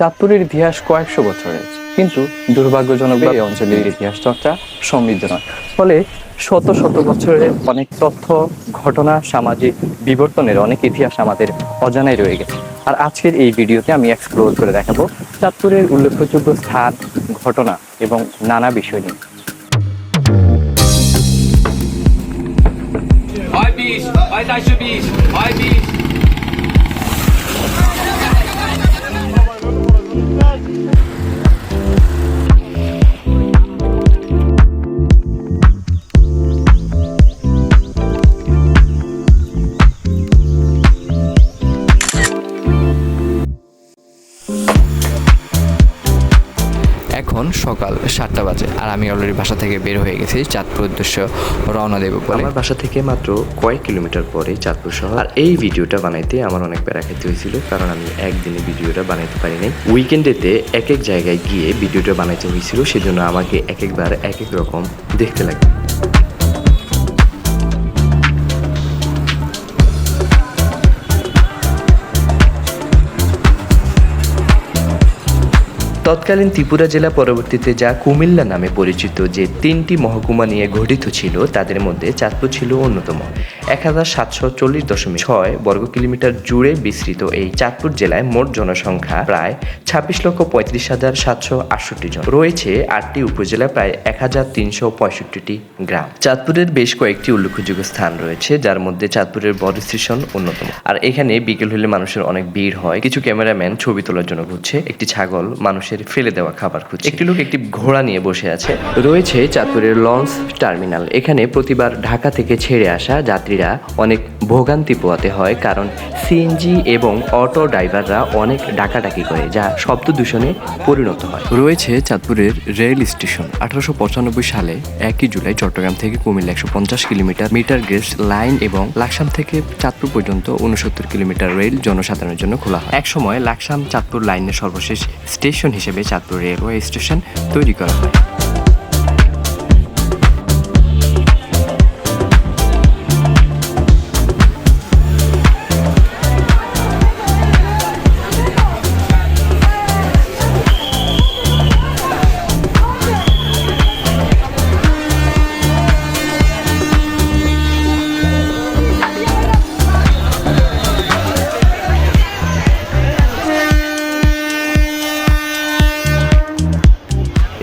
চাঁদপুরের ইতিহাস কয়েকশো বছরের কিন্তু দুর্ভাগ্যজনক এই অঞ্চলের ইতিহাস চর্চা সমৃদ্ধ নয়। ফলে শত শত বছরের অনেক তথ্য ঘটনা সামাজিক বিবর্তনের অনেক ইতিহাস আমাদের অজানায় রয়ে গেছে। আর আজকের এই ভিডিওতে আমি এক্সপ্লোর করে দেখাবো চাঁদপুরের উল্লেখযোগ্য স্থান ঘটনা এবং নানা বিষয় নিয়ে! Vai, bicho! এখন সকাল সাতটা বাজে আর আমি অলরেডি বাসা থেকে বের হয়ে গেছি চাঁদপুর উদ্দেশ্য রওনা দেব বলে। আমার বাসা থেকে মাত্র কয়েক কিলোমিটার পরে চাঁদপুর শহর। আর এই ভিডিওটা বানাইতে আমার অনেক প্যারা খেতে হয়েছিল, কারণ আমি একদিনে ভিডিওটা বানাইতে পারি নাই। উইকেন্ডেতে এক এক জায়গায় গিয়ে ভিডিওটা বানাইতে হয়েছিল, সেজন্য আমাকে এক একবার এক এক রকম দেখতে লাগে তৎকালীন ত্রিপুরা জেলা পরবর্তীতে যা কুমিল্লা নামে পরিচিত যে তিনটি মহকুমা নিয়ে গঠিত ছিল, তাদের মধ্যে চাঁদপুর ছিল অন্যতম। এক হাজার সাতশো চল্লিশ দশমিক ছয় বর্গ কিলোমিটার জুড়ে বিস্তৃত এই চাঁদপুর জেলায় মোট জনসংখ্যা প্রায় ছাব্বিশ লক্ষ পঁয়ত্রিশ হাজার সাতশো আটষট্টি জন। রয়েছে আটটি উপজেলা, প্রায় এক হাজার তিনশো পঁয়ষট্টিটি গ্রাম। চাঁদপুরের বেশ কয়েকটি উল্লেখযোগ্য স্থান রয়েছে, যার মধ্যে চাঁদপুরের বড় স্টেশন অন্যতম। আর এখানে বিকেল হলে মানুষের অনেক ভিড় হয়। কিছু ক্যামেরাম্যান ছবি তোলার জন্য ঘুরছে। একটি ছাগল মানুষের ফেলে দেওয়া খাবার খুঁজছে। একটি লোক একটি ঘোড়া নিয়ে বসে আছে। রয়েছে চাঁদপুরের লঞ্চ টার্মিনাল। এখানে প্রতিবার ঢাকা থেকে ছেড়ে আসা যাত্রীরা অনেক ভোগান্তি পোয়াতে হয় কারণ সিএনজি এবং অটো ড্রাইভাররা অনেক ডাকাডাকি করে যা শব্দ দূষণে পরিণত হয়। রয়েছে চাঁদপুরের রেল স্টেশন। আঠারোশো পঁচানব্বই সালে একই জুলাই চট্টগ্রাম থেকে কুমিল্লা একশো পঞ্চাশ কিলোমিটার মিটার গেজ লাইন এবং লাকসাম থেকে চাঁদপুর পর্যন্ত উনসত্তর কিলোমিটার রেল জনসাধারণের জন্য খোলা হয়। একসময় লাকসাম চাঁদপুর লাইনের সর্বশেষ স্টেশন হিসেবে চাঁদপুর রেলওয়ে স্টেশন তৈরি করা হয়।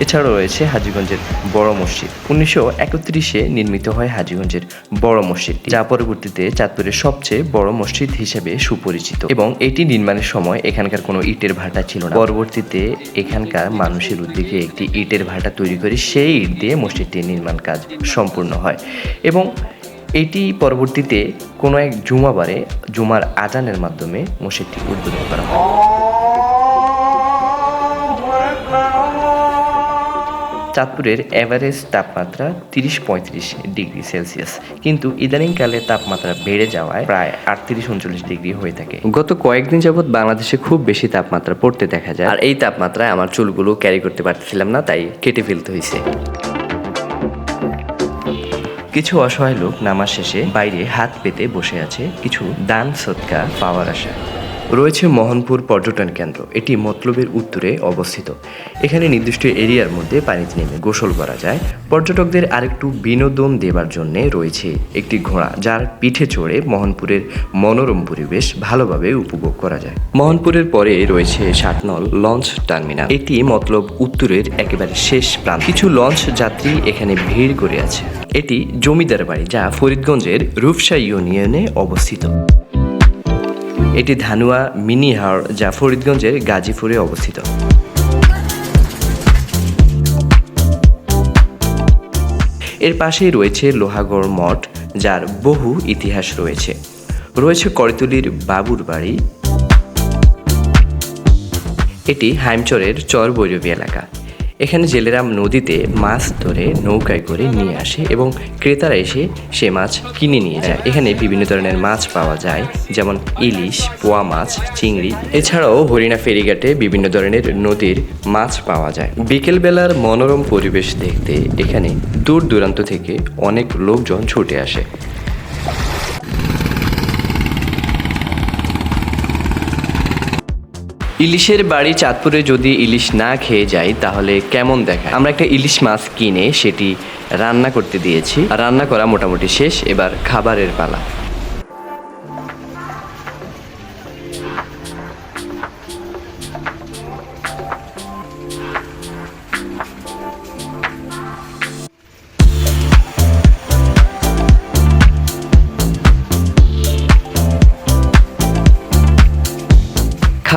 এছাড়াও রয়েছে হাজীগঞ্জের বড় মসজিদ। উনিশশো একত্রিশে নির্মিত হয় হাজীগঞ্জের বড় মসজিদ। যা পরবর্তীতে চাঁদপুরের সবচেয়ে বড় মসজিদ হিসেবে সুপরিচিত এবং এটি নির্মাণের সময় এখানকার কোনো ইটের ভাটা ছিল না। পরবর্তীতে এখানকার মানুষের উদ্যোগে একটি ইটের ভাটা তৈরি করে সেই ইট দিয়ে মসজিদটির নির্মাণ কাজ সম্পূর্ণ হয় এবং এটি পরবর্তীতে কোনো এক জুমাবারে জুমার আজানের মাধ্যমে মসজিদটি উদ্বোধন করা হয়। চাঁদপুরের এভারেজ তাপমাত্রা তিরিশ পঁয়ত্রিশ ডিগ্রি সেলসিয়াস। কিন্তু ইদানিংকালে তাপমাত্রা বেড়ে যাওয়ায় প্রায় আটত্রিশ উনচল্লিশ ডিগ্রি হয়ে থাকে। গত কয়েকদিন যাবৎ বাংলাদেশে খুব বেশি তাপমাত্রা পড়তে দেখা যায়। আর এই তাপমাত্রায় আমার চুলগুলো ক্যারি করতে পারতেছিলাম না, তাই কেটে ফেলতে হয়েছে কিছু অসহায় লোক নামাজ শেষে বাইরে হাত পেতে বসে আছে, কিছু দান সৎকা পাওয়ার আশায়। রয়েছে মোহনপুর পর্যটন কেন্দ্র। এটি মতলবের উত্তরে অবস্থিত। এখানে নির্দিষ্ট এরিয়ার মধ্যে পানিতে নেমে গোসল করা যায়। পর্যটকদের আরেকটু বিনোদন দেবার জন্য রয়েছে একটি ঘোড়া, যার পিঠে চড়ে মোহনপুরের মনোরম পরিবেশ ভালোভাবে উপভোগ করা যায়। মোহনপুরের পরে রয়েছে ষাটনল লঞ্চ টার্মিনাল। এটি মতলব উত্তরের একেবারে শেষ প্রান্ত। কিছু লঞ্চ যাত্রী এখানে ভিড় করে আছে। এটি জমিদার বাড়ি, যা ফরিদগঞ্জের রূপসা ইউনিয়নে অবস্থিত। এটি ধানুয়া মিনি হাওর, যা ফরিদগঞ্জের গাজীপুরে অবস্থিত। এর পাশেই রয়েছে লোহাগড় মঠ, যার বহু ইতিহাস রয়েছে। রয়েছে করতুলির বাবুর বাড়ি। এটি হাইমচরের চর বৈরবী এলাকা। এখানে জেলেরা নদীতে মাছ ধরে নৌকায় করে নিয়ে আসে এবং ক্রেতারা এসে সে মাছ কিনে নিয়ে যায়। এখানে বিভিন্ন ধরনের মাছ পাওয়া যায়, যেমন ইলিশ, পোয়া মাছ, চিংড়ি। এছাড়াও হরিণা ফেরিঘাটে বিভিন্ন ধরনের নদীর মাছ পাওয়া যায়। বিকেলবেলার মনোরম পরিবেশ দেখতে এখানে দূর দূরান্ত থেকে অনেক লোকজন ছুটে আসে। ইলিশের বাড়ি চাঁদপুরে যদি ইলিশ না খেয়ে যাই, তাহলে কেমন দেখায়? আমরা একটা ইলিশ মাছ কিনে সেটি রান্না করতে দিয়েছি। আর রান্না করা মোটামুটি শেষ, এবার খাবারের পালা।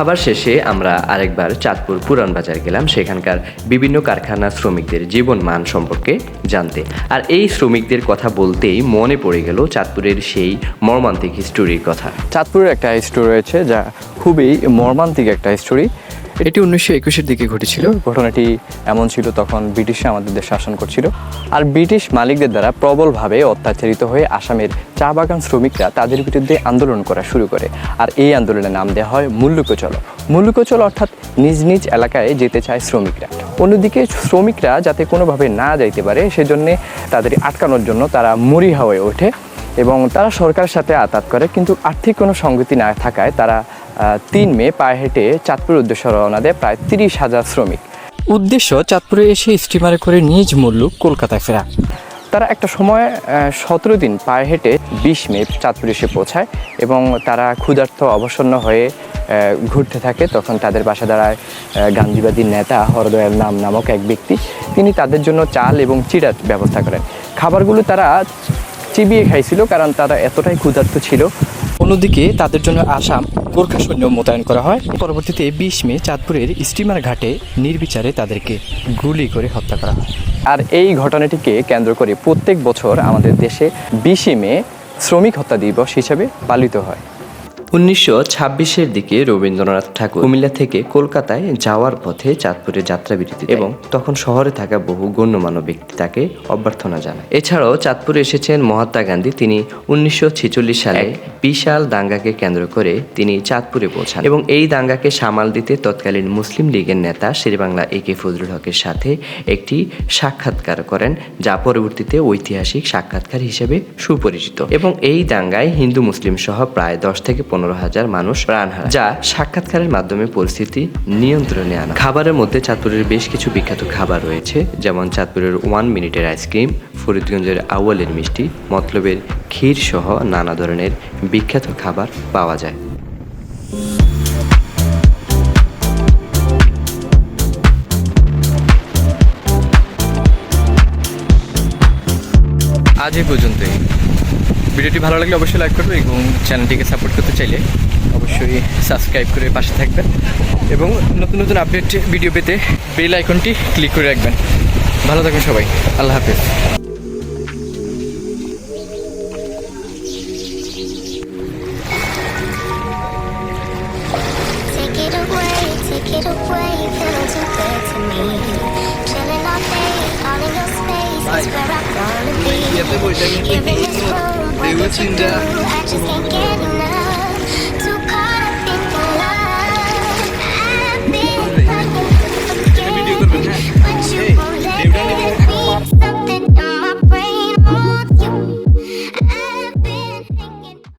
খাবার শেষে আমরা আরেকবার চাঁদপুর পুরান বাজার গেলাম, সেখানকার বিভিন্ন কারখানা শ্রমিকদের জীবন মান সম্পর্কে জানতে। আর এই শ্রমিকদের কথা বলতেই মনে পড়ে গেল চাঁদপুরের সেই মর্মান্তিক হিস্টোরির কথা। চাঁদপুরের একটা হিস্টোরি রয়েছে যা খুবই মর্মান্তিক একটা স্টোরি এটি উনিশশো একুশের দিকে ঘটেছিল। ঘটনাটি এমন ছিল তখন ব্রিটিশরা আমাদের দেশ শাসন করছিল। আর ব্রিটিশ মালিকদের দ্বারা প্রবলভাবে অত্যাচারিত হয়ে আসামের চা বাগান শ্রমিকরা তাদের বিরুদ্ধে আন্দোলন করা শুরু করে। আর এই আন্দোলনের নাম দেওয়া হয় মূল্যকচল মূল্যকচল অর্থাৎ নিজ নিজ এলাকায় যেতে চায় শ্রমিকরা। অন্যদিকে শ্রমিকরা যাতে কোনোভাবে না যাইতে পারে, সেজন্য তাদের আটকানোর জন্য তারা মরিহা হয়ে ওঠে এবং তারা সরকারের সাথে আতাত করে, কিন্তু আর্থিক কোনো সঙ্গতি না থাকায় তারা তিন মে পায়ে হেঁটে চাঁদপুর উদ্দেশ্যে রওনা দেয় প্রায় তিরিশ হাজার শ্রমিক। উদ্দেশ্য চাঁদপুরে এসে স্টিমারে করে নিজ মুল্লুক কলকাতায় ফেরা। তারা একটা সময় সতেরো দিন পায়ে হেঁটে বিশ মে চাঁদপুর এসে পৌঁছায় এবং তারা ক্ষুধার্ত অবসন্ন হয়ে ঘুরতে থাকে। তখন তাদের বাসা দাঁড়ায় গান্ধীবাদী নেতা হরদয়াল নাম নামক এক ব্যক্তি। তিনি তাদের জন্য চাল এবং চিড়ার ব্যবস্থা করেন। খাবারগুলো তারা চিবিয়ে খাইছিল কারণ তারা এতটাই ক্ষুধার্ত ছিল অন্যদিকে তাদের জন্য আসাম গোর্খা সৈন্য মোতায়েন করা হয়। পরবর্তীতে বিশ মে চাঁদপুরের স্টিমার ঘাটে নির্বিচারে তাদেরকে গুলি করে হত্যা করা হয়। আর এই ঘটনাটিকে কেন্দ্র করে প্রত্যেক বছর আমাদের দেশে বিশে মে শ্রমিক হত্যা দিবস হিসাবে পালিত হয়। উনিশশো ছাব্বিশের দিকে রবীন্দ্রনাথ ঠাকুর কুমিল্লা থেকে কলকাতায় যাওয়ার পথে চাঁদপুরে যাত্রা বিরতি এবং তখন শহরে থাকা বহু গণ্যমান্য ব্যক্তি তাকে অভ্যর্থনা জানায়। এছাড়াও চাঁদপুরে এসেছেন মহাত্মা গান্ধী। তিনি উনিশশো ছেচল্লিশ সালে বিশাল দাঙ্গাকে কেন্দ্র করে তিনি চাঁদপুরে পৌঁছান এবং এই দাঙ্গাকে সামাল দিতে তৎকালীন মুসলিম লীগের নেতা শেরেবাংলা এ কে ফজলুল হকের সাথে একটি সাক্ষাৎকার করেন যা পরবর্তীতে ঐতিহাসিক সাক্ষাৎকার হিসেবে সুপরিচিত। এবং এই দাঙ্গায় হিন্দু মুসলিম সহ প্রায় দশ থেকে পনেরো হাজার মানুষ প্রাণ হারায়, যা সাক্ষাৎকারের মাধ্যমে পরিস্থিতি নিয়ন্ত্রণে আনা। খাবারের মধ্যে চাঁদপুরের বেশ কিছু বিখ্যাত খাবার রয়েছে, যেমন চাঁদপুরের ওয়ান মিনিটের আইসক্রিম, ফরিদগঞ্জের আউয়ালের মিষ্টি, মতলবের ক্ষীর সহ নানা ধরনের বিখ্যাত খাবার পাওয়া যায়। আজ এই পর্যন্তই। ভিডিওটি ভালো লাগলে অবশ্যই লাইক করবে এবং চ্যানেলটিকে সাপোর্ট করতে চাইলে অবশ্যই সাবস্ক্রাইব করে পাশে থাকবেন এবং নতুন নতুন আপডেট ভিডিও পেতে বেল আইকনটি ক্লিক করে রাখবেন। ভালো থাকবেন সবাই। আল্লাহ হাফেজ। Take what's in enough.